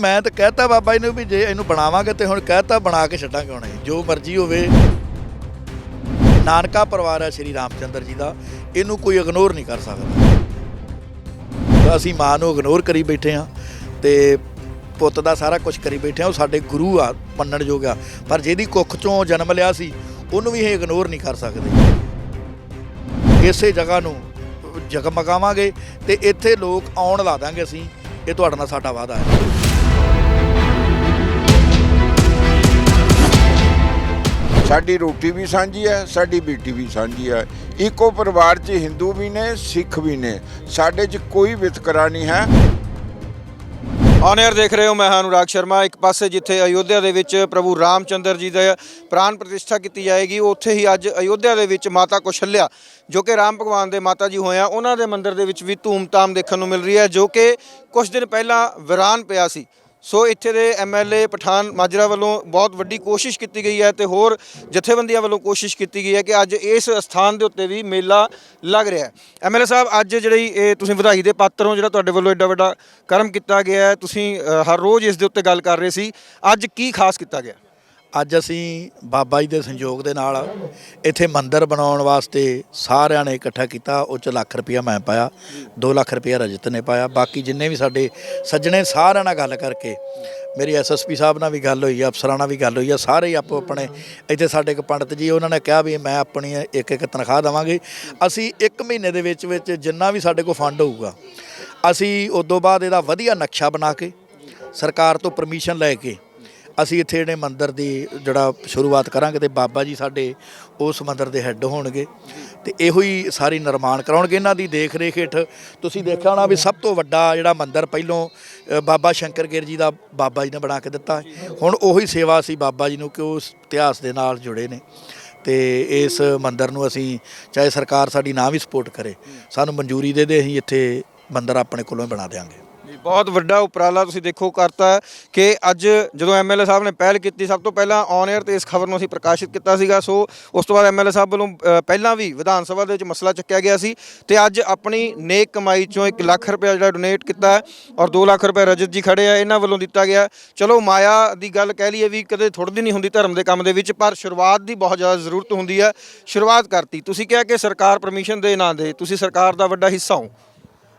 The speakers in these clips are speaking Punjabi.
ਮੈਂ ਤਾਂ ਕਹਿਤਾ ਬਾਬਾ ਜੀ ਨੂੰ ਵੀ ਜੇ ਇਹਨੂੰ ਬਣਾਵਾਂਗੇ ਤੇ ਹੁਣ ਕਹਿਤਾ ਬਣਾ ਕੇ ਛੱਡਾਂਗੇ ਹੁਣ ਜੋ ਮਰਜ਼ੀ ਹੋਵੇ। ਨਾਨਕਾ ਪਰਿਵਾਰ ਹੈ ਸ਼੍ਰੀ ਰਾਮਚੰਦਰ ਜੀ ਦਾ, ਇਹਨੂੰ ਕੋਈ ਇਗਨੋਰ ਨਹੀਂ ਕਰ ਸਕਦਾ। ਅਸੀਂ ਮਾਂ ਨੂੰ ਇਗਨੋਰ ਕਰੀ ਬੈਠੇ ਆ ਤੇ ਪੁੱਤ ਦਾ ਸਾਰਾ ਕੁਝ ਕਰੀ ਬੈਠੇ ਆ ਉਹ ਸਾਡੇ ਗੁਰੂ ਆ, ਮੰਨਣ ਯੋਗ ਆ। ਪਰ ਜਿਹਦੀ ਕੁੱਖ ਚੋਂ ਜਨਮ ਲਿਆ ਸੀ, ਉਹਨੂੰ ਵੀ ਇਹ ਇਗਨੋਰ ਨਹੀਂ ਕਰ ਸਕਦੇ। ਇਸੇ ਜਗ੍ਹਾ ਨੂੰ ਜਗਮਗਾਵਾਂਗੇ ਤੇ ਇੱਥੇ ਲੋਕ ਆਉਣ ਲਾ ਦਾਂਗੇ ਅਸੀਂ, ਇਹ ਤੁਹਾਡੇ ਨਾਲ ਸਾਡਾ ਵਾਅਦਾ ਹੈ। ਸਾਡੀ ਰੋਟੀ ਵੀ ਸਾਂਝੀ ਹੈ, ਸਾਡੀ ਬੇਟੀ ਵੀ ਸਾਂਝੀ ਹੈ। ਇੱਕੋ ਪਰਿਵਾਰ 'ਚ ਹਿੰਦੂ ਵੀ ਨੇ, ਸਿੱਖ ਵੀ ਨੇ। ਸਾਡੇ 'ਚ ਕੋਈ ਵਿਤਕਰਾ ਨਹੀਂ ਹੈ। ਔਨ 에ਅਰ ਦੇਖ ਰਹੇ ਹੋ ਮੈਂ ਹਾਂ ਅਨੁਰਾਗ ਸ਼ਰਮਾ। ਇੱਕ ਪਾਸੇ ਜਿੱਥੇ ਅਯੋਧਿਆ ਦੇ ਵਿੱਚ ਪ੍ਰਭੂ ਰਾਮਚੰਦਰ ਜੀ ਦਾ ਪ੍ਰਾਨ ਪ੍ਰਤਿਸ਼ਠਾ ਕੀਤੀ ਜਾਏਗੀ, ਉੱਥੇ ਹੀ ਅੱਜ ਅਯੋਧਿਆ ਦੇ ਵਿੱਚ ਮਾਤਾ ਕੁਸ਼ਲਿਆ, ਜੋ ਕਿ ਰਾਮ ਭਗਵਾਨ ਦੇ ਮਾਤਾ ਜੀ ਹੋਏ ਆ, ਉਹਨਾਂ ਦੇ ਮੰਦਿਰ ਦੇ ਵਿੱਚ ਵੀ ਧੂਮ-ਧਾਮ ਦੇਖਣ ਨੂੰ ਮਿਲ ਰਹੀ ਹੈ, ਜੋ ਕਿ ਕੁਝ ਦਿਨ ਪਹਿਲਾਂ ਵਿਰਾਨ ਪਿਆ ਸੀ। ਸੋ ਇੱਥੇ ਦੇ ਐਮਐਲਏ ਪਠਾਨ ਮਾਜਰਾ ਵੱਲੋਂ ਬਹੁਤ ਵੱਡੀ ਕੋਸ਼ਿਸ਼ ਕੀਤੀ ਗਈ ਹੈ ਤੇ ਹੋਰ ਜਥੇਬੰਦੀਆਂ ਵੱਲੋਂ ਕੋਸ਼ਿਸ਼ ਕੀਤੀ ਗਈ ਹੈ ਕਿ ਅੱਜ ਇਸ ਸਥਾਨ ਦੇ ਉੱਤੇ ਵੀ ਮੇਲਾ ਲੱਗ ਰਿਹਾ ਹੈ। ਐਮਐਲਏ ਸਾਹਿਬ, ਅੱਜ ਜਿਹੜੀ ਇਹ ਤੁਸੀਂ ਵਧਾਈ ਦੇ ਪਾਤਰ ਹੋ, ਜਿਹੜਾ ਤੁਹਾਡੇ ਵੱਲੋਂ ਐਡਾ ਵੱਡਾ ਕਰਮ ਕੀਤਾ ਗਿਆ ਹੈ, ਤੁਸੀਂ ਹਰ ਰੋਜ਼ ਇਸ ਦੇ ਉੱਤੇ ਗੱਲ ਕਰ ਰਹੇ ਸੀ। ਅੱਜ ਕੀ ਖਾਸ ਕੀਤਾ ਗਿਆ? ਅੱਜ ਅਸੀਂ ਬਾਬਾ ਜੀ ਦੇ ਸੰਯੋਗ ਦੇ ਨਾਲ ਇੱਥੇ ਮੰਦਿਰ ਬਣਾਉਣ ਵਾਸਤੇ ਸਾਰਿਆਂ ਨੇ ਇਕੱਠਾ ਕੀਤਾ। ਉਹ ਚ ਲੱਖ ਰੁਪਇਆ ਮੈਂ ਪਾਇਆ 2 ਲੱਖ ਰੁਪਇਆ ਰਜਤ ਨੇ ਪਾਇਆ। ਬਾਕੀ ਜਿੰਨੇ ਵੀ ਸਾਡੇ ਸੱਜਣੇ ਸਾਰਿਆਂ ਨਾਲ ਗੱਲ ਕਰਕੇ, ਮੇਰੀ ਐਸਐਸਪੀ ਸਾਹਿਬ ਨਾਲ ਵੀ ਗੱਲ ਹੋਈ ਆ ਅਫਸਰਾਂ ਨਾਲ ਵੀ ਗੱਲ ਹੋਈ ਆ, ਸਾਰੇ ਹੀ ਆਪੋ ਆਪਣੇ ਇੱਥੇ ਸਾਡੇ ਇੱਕ ਪੰਡਤ ਜੀ, ਉਹਨਾਂ ਨੇ ਕਿਹਾ ਵੀ ਮੈਂ ਆਪਣੀ ਇੱਕ ਇੱਕ ਤਨਖਾਹ ਦੇਵਾਂਗੇ। ਅਸੀਂ 1 ਮਹੀਨੇ ਦੇ ਵਿੱਚ ਵਿੱਚ ਜਿੰਨਾ ਵੀ ਸਾਡੇ ਕੋਲ ਫੰਡ ਹੋਊਗਾ, ਅਸੀਂ ਉਦੋਂ ਬਾਅਦ ਇਹਦਾ ਵਧੀਆ ਨਕਸ਼ਾ ਬਣਾ ਕੇ, ਸਰਕਾਰ ਤੋਂ ਪਰਮਿਸ਼ਨ ਲੈ ਕੇ ਅਸੀਂ ਇੱਥੇ ਜਿਹੜੇ ਮੰਦਿਰ ਦੀ ਜਿਹੜਾ ਸ਼ੁਰੂਆਤ ਕਰਾਂਗੇ ਤੇ ਬਾਬਾ ਜੀ ਸਾਡੇ ਉਸ ਮੰਦਿਰ ਦੇ ਹੈੱਡ ਹੋਣਗੇ ਤੇ ਇਹੋ ਹੀ ਸਾਰੀ ਨਿਰਮਾਣ ਕਰਾਉਣਗੇ। ਇਹਨਾਂ ਦੀ ਦੇਖ ਰੇਖ ਹੇਠ ਤੁਸੀਂ ਦੇਖਿਆ ਹੋਣਾ ਵੀ ਸਭ ਤੋਂ ਵੱਡਾ ਜਿਹੜਾ ਮੰਦਿਰ ਪਹਿਲੋਂ ਬਾਬਾ ਸ਼ੰਕਰ ਗਿਰ ਜੀ ਦਾ ਬਾਬਾ ਜੀ ਨੇ ਬਣਾ ਕੇ ਦਿੱਤਾ। ਹੁਣ ਉਹੀ ਸੇਵਾ ਸੀ ਬਾਬਾ ਜੀ ਨੂੰ ਕਿ ਉਸ ਇਤਿਹਾਸ ਦੇ ਨਾਲ ਜੁੜੇ ਨੇ ਤੇ ਇਸ ਮੰਦਿਰ ਨੂੰ ਅਸੀਂ ਚਾਹੇ ਸਰਕਾਰ ਸਾਡੀ ਨਾ ਵੀ ਸਪੋਰਟ ਕਰੇ, ਸਾਨੂੰ ਮਨਜ਼ੂਰੀ ਦੇ ਦੇ ਅਸੀਂ ਇੱਥੇ ਮੰਦਿਰ ਆਪਣੇ ਕੋਲੋਂ ਬਣਾ ਦੇਵਾਂਗੇ ਬਹੁਤ ਵੱਡਾ ਉਪਰਾਲਾ ਤੁਸੀਂ ਦੇਖੋ ਕਰਤਾ ਕਿ ਅੱਜ ਜਦੋਂ ਐਮਐਲਏ ਸਾਹਿਬ ਨੇ ਪਹਿਲ ਕੀਤੀ, ਸਭ ਤੋਂ ਪਹਿਲਾਂ ਔਨ 에ਅਰ ਤੇ ਇਸ ਖਬਰ ਨੂੰ ਅਸੀਂ ਪ੍ਰਕਾਸ਼ਿਤ ਕੀਤਾ ਸੀਗਾ। ਸੋ ਉਸ ਤੋਂ ਬਾਅਦ ਐਮਐਲਏ ਸਾਹਿਬ ਵੱਲੋਂ ਪਹਿਲਾਂ ਵੀ ਵਿਧਾਨ ਸਭਾ ਦੇ ਵਿੱਚ ਮਸਲਾ ਚੱਕਿਆ ਗਿਆ ਸੀ ਤੇ ਅੱਜ ਆਪਣੀ ਨੇਕ ਕਮਾਈ ਚੋਂ 1 ਲੱਖ ਰੁਪਏ ਜਿਹੜਾ ਡੋਨੇਟ ਕੀਤਾ ਔਰ 2 ਲੱਖ ਰੁਪਏ ਰਜਤ ਜੀ ਖੜੇ ਆ, ਇਹਨਾਂ ਵੱਲੋਂ ਦਿੱਤਾ ਗਿਆ। ਚਲੋ ਮਾਇਆ ਦੀ ਗੱਲ ਕਹਿ ਲਈਏ ਵੀ ਕਦੇ ਥੋੜ੍ਹੀ ਨਹੀਂ ਹੁੰਦੀ ਧਰਮ ਦੇ ਕੰਮ ਦੇ ਵਿੱਚ, ਪਰ ਸ਼ੁਰੂਆਤ ਦੀ ਬਹੁਤ ਜ਼ਿਆਦਾ ਜ਼ਰੂਰਤ ਹੁੰਦੀ ਹੈ। ਸ਼ੁਰੂਆਤ ਕਰਤੀ। ਤੁਸੀਂ ਕਿਹਾ ਕਿ ਸਰਕਾਰ ਪਰਮਿਸ਼ਨ ਦੇ ਨਾ ਦੇ, ਤੁਸੀਂ ਸਰਕਾਰ ਦਾ ਵੱਡਾ ਹਿੱਸਾ ਹੋ।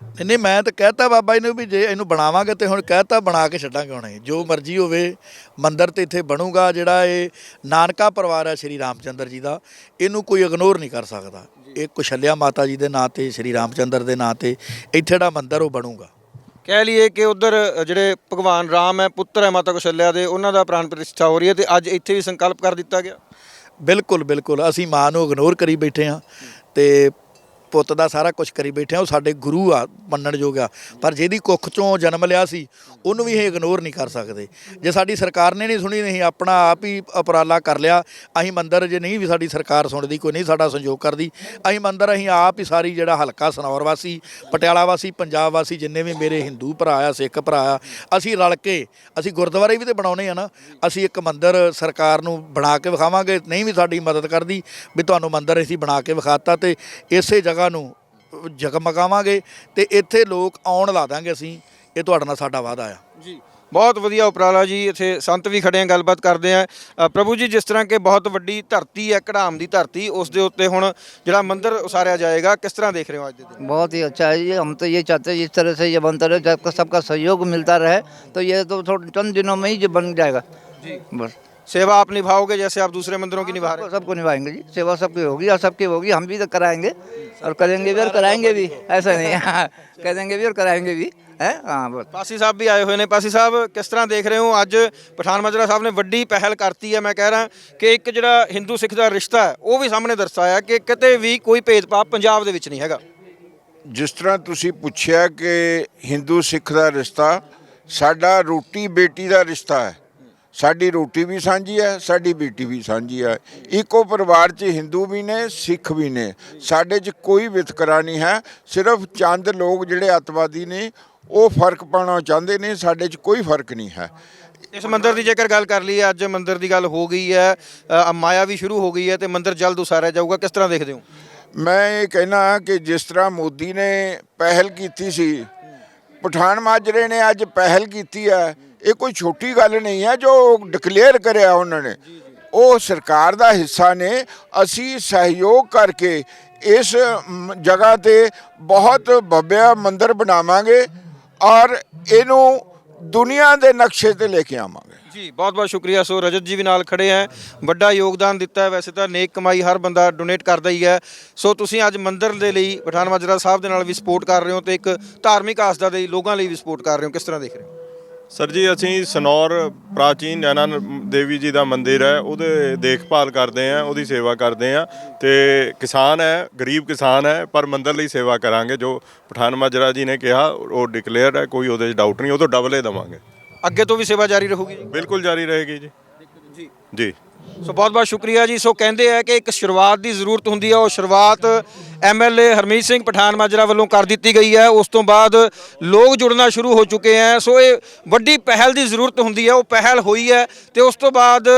ਨਹੀਂ ਨਹੀਂ ਮੈਂ ਤਾਂ ਕਹਿਤਾ ਬਾਬਾ ਜੀ ਨੂੰ ਵੀ ਜੇ ਇਹਨੂੰ ਬਣਾਵਾਂਗੇ ਤੇ ਹੁਣ ਕਹਿਤਾ ਬਣਾ ਕੇ ਛੱਡਾਂਗੇ ਹੁਣ। ਜੋ ਮਰਜ਼ੀ ਹੋਵੇ ਮੰਦਿਰ ਤੇ ਇੱਥੇ ਬਣੂਗਾ ਜਿਹੜਾ ਇਹ ਨਾਨਕਾ ਪਰਿਵਾਰ ਹੈ ਸ਼੍ਰੀ ਰਾਮਚੰਦਰ ਜੀ ਦਾ ਇਹਨੂੰ ਕੋਈ ਇਗਨੋਰ ਨਹੀਂ ਕਰ ਸਕਦਾ। ਇਹ ਕੁਸ਼ਲਿਆ ਮਾਤਾ ਜੀ ਦੇ ਨਾਂ ਤੇ ਸ਼੍ਰੀ ਰਾਮਚੰਦਰ ਦੇ ਨਾਂ ਤੇ ਇੱਥੇ ਜਿਹੜਾ ਮੰਦਿਰ ਉਹ ਬਣੂਗਾ। ਕਹਿ ਲਈਏ ਕਿ ਉਧਰ ਜਿਹੜੇ ਭਗਵਾਨ ਰਾਮ ਹੈ ਪੁੱਤਰ ਹੈ ਮਾਤਾ ਕੌਸ਼ਲਿਆ ਦੇ ਉਹਨਾਂ ਦਾ ਪ੍ਰਾਣ ਪ੍ਰਤਿਸ਼ਠਾ ਹੋ ਰਹੀ ਹੈ ਤੇ ਅੱਜ ਇੱਥੇ ਵੀ ਸੰਕਲਪ ਕਰ ਦਿੱਤਾ ਗਿਆ। ਬਿਲਕੁਲ ਬਿਲਕੁਲ। ਅਸੀਂ ਮਾਂ ਨੂੰ ਇਗਨੋਰ ਕਰੀ ਬੈਠੇ ਆ ਤੇ ਪੁੱਤ ਦਾ ਸਾਰਾ ਕੁਝ ਕਰੀ ਬੈਠੇ ਆ, ਉਹ ਸਾਡੇ ਗੁਰੂ ਆ, ਮੰਨਣ ਯੋਗ ਆ। ਪਰ ਜਿਹਦੀ ਕੁੱਖ ਚੋਂ ਜਨਮ ਲਿਆ ਸੀ, ਉਹਨੂੰ ਵੀ ਇਹ ਇਗਨੋਰ ਨਹੀਂ ਕਰ ਸਕਦੇ। ਜੇ ਸਾਡੀ ਸਰਕਾਰ ਨੇ ਨਹੀਂ ਸੁਣੀ ਨਹੀਂ ਆਪਣਾ ਆਪ ਹੀ ਉਪਰਾਲਾ ਕਰ ਲਿਆ। ਅਸੀਂ ਮੰਦਰ ਜੇ ਨਹੀਂ ਵੀ ਸਾਡੀ ਸਰਕਾਰ ਸੁਣਦੀ, ਕੋਈ ਨਹੀਂ ਸਾਡਾ ਸੰਯੋਗ ਕਰਦੀ। ਅਸੀਂ ਮੰਦਰ, ਅਸੀਂ ਆਪ ਹੀ ਸਾਰੀ ਜਿਹੜਾ ਹਲਕਾ ਸਨੌਰ ਵਾਸੀ, ਪਟਿਆਲਾ ਵਾਸੀ, ਪੰਜਾਬ ਵਾਸੀ, ਜਿੰਨੇ ਵੀ ਮੇਰੇ ਹਿੰਦੂ ਭਰਾ ਆ, ਸਿੱਖ ਭਰਾ ਆ, ਅਸੀਂ ਰਲ ਕੇ, ਅਸੀਂ ਗੁਰਦੁਆਰੇ ਵੀ ਤੇ ਬਣਾਉਨੇ ਆ ਨਾ, ਅਸੀਂ ਇੱਕ ਮੰਦਰ ਸਰਕਾਰ ਨੂੰ ਬਣਾ ਕੇ ਵਿਖਾਵਾਂਗੇ। ਨਹੀਂ ਵੀ ਸਾਡੀ ਮਦਦ ਕਰਦੀ, ਵੀ ਤੁਹਾਨੂੰ ਮੰਦਰ ਅਸੀਂ ਬਣਾ ਕੇ ਵਿਖਾਤਾ ਤੇ ਇਸੇ ਜਗ੍ਹਾ ਨੂੰ ਜਗਮਗਾਵਾਂਗੇ ਤੇ ਇੱਥੇ ਲੋਕ ਆਉਣ ਲਾ ਦਾਂਗੇ ਅਸੀਂ ਇਹ ਤੁਹਾਡੇ ਨਾਲ ਸਾਡਾ ਵਾਅਦਾ ਆ ਜੀ ਬਹੁਤ ਵਧੀਆ ਉਪਰਾਲਾ ਜੀ ਇੱਥੇ ਸੰਤ ਵੀ ਖੜੇ ਆ ਗੱਲਬਾਤ ਕਰਦੇ ਆ ਅ, ਪ੍ਰਭੂ ਜੀ ਜਿਸ ਤਰ੍ਹਾਂ ਕਿ ਬਹੁਤ ਵੱਡੀ ਧਰਤੀ ਹੈ ਕਢਾਮ ਦੀ ਧਰਤੀ ਉਸ ਦੇ ਉੱਤੇ ਹੁਣ ਜਿਹੜਾ ਮੰਦਿਰ ਉਸਾਰਿਆ ਜਾਏਗਾ ਕਿਸ ਤਰ੍ਹਾਂ ਦੇਖ ਰਹੇ ਹੋ ਅੱਜ ਦੇ ਦਿਨ बहुत ही अच्छा है ये हम तो ये चाहते हैं इस तरह से ये बनता रहे जब सबका सहयोग मिलता रहे तो ये तो थोड़े चंद दिनों में ही ये बन जाएगा जी बस सेवा आप निभाओगे जैसे आप दूसरे मंदिरों की निभा रहे सबको सबको निभाएंगे जी सेवा सबकी होगी और सबकी होगी हम भी तो कराएंगे और करेंगे भी और कराएंगे भी ऐसा नहीं हाँ, करेंगे भी और कराएंगे भी है हाँ बस ਪਾਸੀ ਸਾਹਿਬ ਵੀ ਆਏ ਹੋਏ ਨੇ ਪਾਸੀ ਸਾਹਿਬ ਕਿਸ ਤਰ੍ਹਾਂ ਦੇਖ ਰਹੇ ਹੋ ਅੱਜ ਪਠਾਨ ਮਾਜਰਾ ਸਾਹਿਬ ਨੇ ਵੱਡੀ ਪਹਿਲ ਕਰਤੀ ਹੈ ਮੈਂ ਕਹਿ ਰਿਹਾ ਕਿ ਇੱਕ ਜਿਹੜਾ ਹਿੰਦੂ ਸਿੱਖ ਦਾ ਰਿਸ਼ਤਾ ਹੈ ਉਹ ਵੀ ਸਾਹਮਣੇ ਦਰਸਾਇਆ ਕਿ ਕਿਤੇ ਵੀ ਕੋਈ ਭੇਦਭਾਵ ਪੰਜਾਬ ਦੇ ਵਿੱਚ ਨਹੀਂ ਹੈਗਾ ਜਿਸ ਤਰ੍ਹਾਂ ਤੁਸੀਂ ਪੁੱਛਿਆ ਕਿ ਹਿੰਦੂ ਸਿੱਖ ਦਾ ਰਿਸ਼ਤਾ ਸਾਡਾ ਰੋਟੀ ਬੇਟੀ ਦਾ ਰਿਸ਼ਤਾ ਹੈ ਸਾਡੀ ਰੋਟੀ ਵੀ ਸਾਂਝੀ ਹੈ ਸਾਡੀ ਬੇਟੀ ਵੀ ਸਾਂਝੀ ਹੈ। ਇੱਕੋ ਪਰਿਵਾਰ 'ਚ ਹਿੰਦੂ ਵੀ ਨੇ ਸਿੱਖ ਵੀ ਨੇ। ਸਾਡੇ 'ਚ ਕੋਈ ਵਿਤਕਰਾ ਨਹੀਂ ਹੈ ਸਿਰਫ ਚੰਦ ਲੋਕ ਜਿਹੜੇ ਅੱਤਵਾਦੀ ਨੇ ਉਹ ਫ਼ਰਕ ਪਾਉਣਾ ਚਾਹੁੰਦੇ ਨੇ ਸਾਡੇ 'ਚ ਕੋਈ ਫ਼ਰਕ ਨਹੀਂ ਹੈ। ਇਸ ਮੰਦਿਰ ਦੀ ਜੇਕਰ ਗੱਲ ਕਰ ਲਈਏ ਅੱਜ ਮੰਦਿਰ ਦੀ ਗੱਲ ਹੋ ਗਈ ਹੈ ਅ, ਮਾਇਆ ਵੀ ਸ਼ੁਰੂ ਹੋ ਗਈ ਹੈ ਤੇ ਮੰਦਿਰ ਜਲਦ ਉਸਾਰਿਆ ਜਾਊਗਾ ਕਿਸ ਤਰ੍ਹਾਂ ਦੇਖਦੇ ਹੋ? ਮੈਂ ਇਹ ਕਹਿਣਾ ਕਿ ਜਿਸ ਤਰ੍ਹਾਂ ਮੋਦੀ ਨੇ ਪਹਿਲ ਕੀਤੀ ਸੀ ਪਠਾਨ ਮਾਜਰੇ ਨੇ ਅੱਜ ਪਹਿਲ ਕੀਤੀ ਹੈ ਇਹ ਕੋਈ ਛੋਟੀ ਗੱਲ ਨਹੀਂ ਹੈ ਜੋ ਡਿਕਲੇਅਰ ਕਰਿਆ ਉਹਨਾਂ ਨੇ। ਉਹ ਸਰਕਾਰ ਦਾ ਹਿੱਸਾ ਨੇ। ਅਸੀਂ ਸਹਿਯੋਗ ਕਰਕੇ ਇਸ ਜਗ੍ਹਾ ਤੇ ਬਹੁਤ ਭव्य ਮੰਦਿਰ ਬਣਾਵਾਂਗੇ ਔਰ ਇਹਨੂੰ ਦੁਨੀਆ ਦੇ ਨਕਸ਼ੇ ਤੇ ਲੈ ਕੇ ਆਵਾਂਗੇ। ਜੀ ਬਹੁਤ ਬਹੁਤ ਸ਼ੁਕਰੀਆ। ਸੋ ਰਜਤ ਜੀ ਵੀ ਨਾਲ ਖੜੇ ਹੈ। ਵੱਡਾ ਯੋਗਦਾਨ ਦਿੱਤਾ ਹੈ। ਵੈਸੇ ਤਾਂ ਨੇਕ ਕਮਾਈ ਹਰ ਬੰਦਾ ਡੋਨੇਟ ਕਰਦਾ ਹੀ ਹੈ। ਸੋ ਤੁਸੀਂ ਅੱਜ ਮੰਦਿਰ ਦੇ ਲਈ ਪਠਾਨ ਮਾਜਰਾ ਸਾਹਿਬ ਦੇ ਨਾਲ ਵੀ ਸਪੋਰਟ ਕਰ ਰਹੇ ਹੋ ਤੇ ਇੱਕ ਧਾਰਮਿਕ ਆਸਥਾ ਦੇ ਲੋਕਾਂ ਲਈ ਵੀ ਸਪੋਰਟ ਕਰ ਰਹੇ ਹੋ। ਕਿਸ ਤਰ੍ਹਾਂ ਦੇਖ ਰਹੇ ਹੋ? ਸਰ ਜੀ ਅਸੀਂ ਸਨੌਰ ਪ੍ਰਾਚੀਨ ਨੈਣਾ ਦੇਵੀ ਜੀ ਦਾ ਮੰਦਿਰ ਹੈ ਉਹਦੇ ਦੇਖਭਾਲ ਕਰਦੇ ਆ ਉਹਦੀ ਸੇਵਾ ਕਰਦੇ ਆ ਤੇ ਕਿਸਾਨ ਹੈ ਗਰੀਬ ਕਿਸਾਨ ਹੈ ਪਰ ਮੰਦਿਰ ਲਈ ਸੇਵਾ ਕਰਾਂਗੇ ਜੋ ਪਠਾਨ ਮਾਜਰਾ ਜੀ ਨੇ ਕਿਹਾ ਉਹ ਡਿਕਲੇਅਰ ਹੈ ਕੋਈ ਉਹਦੇ 'ਚ ਡਾਊਟ ਨਹੀਂ ਉਹ ਤੋਂ ਡਬਲ ਹੀ ਦੇਵਾਂਗੇ। ਅੱਗੇ ਤੋਂ ਵੀ ਸੇਵਾ ਜਾਰੀ ਰਹੂਗੀ ਜੀ? ਬਿਲਕੁਲ ਜਾਰੀ ਰਹੇਗੀ ਜੀ। ਜੀ। ਜੀ। ਸੋ ਬਹੁਤ ਬਹੁਤ ਸ਼ੁਕਰੀਆ ਜੀ। ਸੋ ਕਹਿੰਦੇ ਆ ਕਿ ਇੱਕ ਸ਼ੁਰੂਆਤ ਦੀ ਜ਼ਰੂਰਤ ਹੁੰਦੀ ਹੈ ਉਹ ਸ਼ੁਰੂਆਤ ਐਮਐਲਏ ਹਰਮੀਤ ਸਿੰਘ ਪਠਾਨ ਮਾਜਰਾ ਵੱਲੋਂ ਕਰ ਦਿੱਤੀ ਗਈ ਹੈ ਉਸ ਤੋਂ ਬਾਅਦ ਲੋਕ ਜੁੜਨਾ ਸ਼ੁਰੂ ਹੋ ਚੁੱਕੇ ਹੈ ਸੋ ਇਹ ਵੱਡੀ ਪਹਿਲ ਦੀ ਜ਼ਰੂਰਤ ਹੁੰਦੀ ਹੈ ਉਹ ਪਹਿਲ ਹੋਈ ਹੈ ਤੇ ਉਸ ਤੋਂ ਬਾਅਦ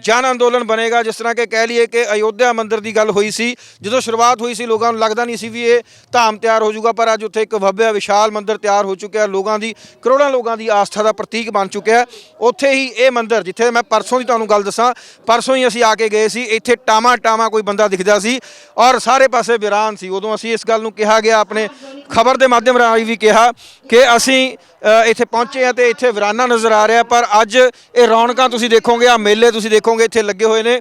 ਜਨ ਅੰਦੋਲਨ ਬਣੇਗਾ। ਜਿਸ ਤਰ੍ਹਾਂ ਕਿ ਕਹਿ ਲਈਏ ਕਿ ਅਯੋਧਿਆ ਮੰਦਿਰ ਦੀ ਗੱਲ ਹੋਈ ਸੀ। ਜਦੋਂ ਸ਼ੁਰੂਆਤ ਹੋਈ ਸੀ, ਲੋਕਾਂ ਨੂੰ ਲੱਗਦਾ ਨਹੀਂ ਸੀ ਵੀ ਇਹ ਧਾਮ ਤਿਆਰ ਹੋ ਜਾਊਗਾ। ਪਰ ਅੱਜ ਉੱਥੇ ਇੱਕ ਭव्य ਵਿਸ਼ਾਲ ਮੰਦਿਰ ਤਿਆਰ ਹੋ ਚੁੱਕਿਆ। ਲੋਕਾਂ ਦੀ, ਕਰੋੜਾਂ ਲੋਕਾਂ ਦੀ ਆਸਥਾ ਦਾ ਪ੍ਰਤੀਕ ਬਣ ਚੁੱਕਿਆ। ਉੱਥੇ ਹੀ ਇਹ ਮੰਦਿਰ, ਜਿੱਥੇ ਮੈਂ ਪਰਸੋਂ ਦੀ ਤੁਹਾਨੂੰ ਗੱਲ ਦੱਸਾਂ ਪਰਸੋਂ ਹੀ ਅਸੀਂ ਆ ਕੇ ਗਏ ਸੀ, ਇੱਥੇ ਟਾਮਾ ਟਾਮਾ ਕੋਈ ਬੰਦਾ ਦਿਖਦਾ ਸੀ ਔਰ ਸਾਰੇ ਪਾਸੇ ਵਿਰਾਨ ਸੀ। ਉਦੋਂ ਅਸੀਂ ਇਸ ਗੱਲ ਨੂੰ ਕਿਹਾ ਗਿਆ, ਆਪਣੇ ਖਬਰ ਦੇ ਮਾਧਿਅਮ ਰਾਹੀਂ ਵੀ ਕਿਹਾ ਕਿ ਅਸੀਂ ਇੱਥੇ ਪਹੁੰਚੇ ਆ ਤੇ ਇੱਥੇ ਵਿਰਾਨਾ ਨਜ਼ਰ ਆ ਰਿਹਾ, ਪਰ ਅੱਜ ਇਹ ਰੌਣਕਾਂ ਤੁਸੀਂ ਦੇਖੋਗੇ ਆ ਮੇਲੇ ਤੁਸੀਂ ਦੇਖੋਗੇ, ਇੱਥੇ ਲੱਗੇ ਹੋਏ ਨੇ।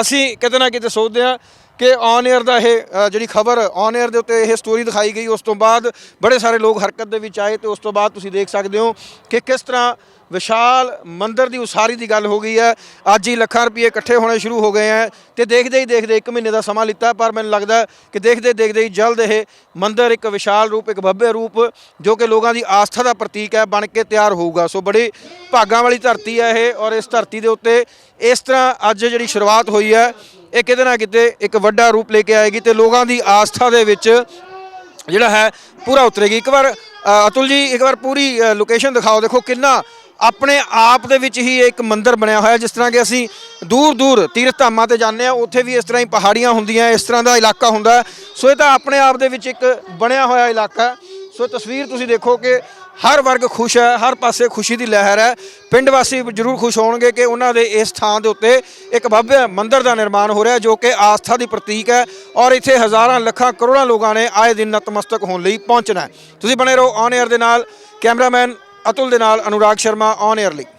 ਅਸੀਂ ਕਿਤੇ ਨਾ ਕਿਤੇ ਸੋਚਦੇ ਆ ਕਿ ਔਨ 에ਅਰ ਦਾ ਇਹ ਜਿਹੜੀ ਖਬਰ ਔਨ 에ਅਰ ਦੇ ਉੱਤੇ ਇਹ ਸਟੋਰੀ ਦਿਖਾਈ ਗਈ, ਉਸ ਤੋਂ ਬਾਅਦ ਬੜੇ ਸਾਰੇ ਲੋਕ ਹਰਕਤ ਦੇ ਵਿੱਚ ਆਏ ਤੇ ਉਸ ਤੋਂ ਬਾਅਦ ਤੁਸੀਂ ਦੇਖ ਸਕਦੇ ਹੋ ਕਿ ਕਿਸ ਤਰ੍ਹਾਂ ਵਿਸ਼ਾਲ ਮੰਦਰ ਦੀ ਉਸਾਰੀ ਦੀ ਗੱਲ ਹੋ ਗਈ ਹੈ। ਅੱਜ ਹੀ ਲੱਖਾਂ ਰੁਪਏ ਇਕੱਠੇ ਹੋਣੇ ਸ਼ੁਰੂ ਹੋ ਗਏ ਹੈ ਤੇ ਦੇਖਦੇ ਹੀ ਦੇਖਦੇ ਇੱਕ ਮਹੀਨੇ ਦਾ ਸਮਾਂ ਲਿੱਤਾ, ਪਰ ਮੈਨੂੰ ਲੱਗਦਾ ਕਿ ਦੇਖਦੇ ਦੇਖਦੇ ਹੀ ਜਲਦ ਇਹ ਮੰਦਰ ਇੱਕ ਵਿਸ਼ਾਲ ਰੂਪ, ਇੱਕ ਭੱਬੇ ਰੂਪ, ਜੋ ਕਿ ਲੋਕਾਂ ਦੀ ਆਸਥਾ ਦਾ ਪ੍ਰਤੀਕ ਹੈ, ਬਣ ਕੇ ਤਿਆਰ ਹੋਊਗਾ। ਸੋ ਬੜੀ ਭਾਗਾਂ ਵਾਲੀ ਧਰਤੀ ਹੈ ਇਹ ਔਰ ਇਸ ਧਰਤੀ ਦੇ ਉੱਤੇ ਇਸ ਤਰ੍ਹਾਂ ਅੱਜ ਜਿਹੜੀ ਸ਼ੁਰੂਆਤ ਹੋਈ ਹੈ ਇਹ ਕਿਤੇ ਨਾ ਕਿਤੇ ਇੱਕ ਵੱਡਾ ਰੂਪ ਲੈ ਕੇ ਆਏਗੀ ਤੇ ਲੋਕਾਂ ਦੀ ਆਸਥਾ ਦੇ ਵਿੱਚ ਜਿਹੜਾ ਹੈ ਪੂਰਾ ਉਤਰੇਗੀ। ਇੱਕ ਵਾਰ ਅਤੁਲ ਜੀ, ਇੱਕ ਵਾਰ ਪੂਰੀ ਲੋਕੇਸ਼ਨ ਦਿਖਾਓ। ਦੇਖੋ ਕਿੰਨਾ ਆਪਣੇ ਆਪ ਦੇ ਵਿੱਚ ਹੀ ਇਹ ਇੱਕ ਮੰਦਿਰ ਬਣਿਆ ਹੋਇਆ, ਜਿਸ ਤਰ੍ਹਾਂ ਕਿ ਅਸੀਂ ਦੂਰ ਦੂਰ ਤੀਰਥ ਧਾਮਾਂ ਤੇ ਜਾਂਦੇ ਆ ਉੱਥੇ ਵੀ ਇਸ ਤਰ੍ਹਾਂ ਹੀ ਪਹਾੜੀਆਂ ਹੁੰਦੀਆਂ, ਇਸ ਤਰ੍ਹਾਂ ਦਾ ਇਲਾਕਾ ਹੁੰਦਾ ਸੋ ਇਹ ਤਾਂ ਆਪਣੇ ਆਪ ਦੇ ਵਿੱਚ ਇੱਕ ਬਣਿਆ ਹੋਇਆ ਇਲਾਕਾ ਸੋ ਤਸਵੀਰ ਤੁਸੀਂ ਦੇਖੋ ਕਿ ਹਰ ਵਰਗ ਖੁਸ਼ ਹੈ, ਹਰ ਪਾਸੇ ਖੁਸ਼ੀ ਦੀ ਲਹਿਰ ਹੈ। ਪਿੰਡ ਵਾਸੀ ਜ਼ਰੂਰ ਖੁਸ਼ ਹੋਣਗੇ ਕਿ ਉਹਨਾਂ ਦੇ ਇਸ ਥਾਂ ਦੇ ਉੱਤੇ ਇੱਕ ਭਵਯ ਮੰਦਿਰ ਦਾ ਨਿਰਮਾਣ ਹੋ ਰਿਹਾ ਜੋ ਕਿ ਆਸਥਾ ਦੀ ਪ੍ਰਤੀਕ ਹੈ ਔਰ ਇੱਥੇ ਹਜ਼ਾਰਾਂ ਲੱਖਾਂ ਕਰੋੜਾਂ ਲੋਕਾਂ ਨੇ ਆਏ ਦਿਨ ਨਤਮਸਤਕ ਹੋਣ ਲਈ ਪਹੁੰਚਣਾ ਤੁਸੀਂ ਬਣੇ ਰਹੋ ਔਨ 에ਅਰ ਦੇ ਨਾਲ, ਕੈਮਰਾਮੈਨ ਅਤੁਲ ਦੇ ਨਾਲ ਅਨੁਰਾਗ ਸ਼ਰਮਾ ਔਨ 에ਅਰ ਲਈ।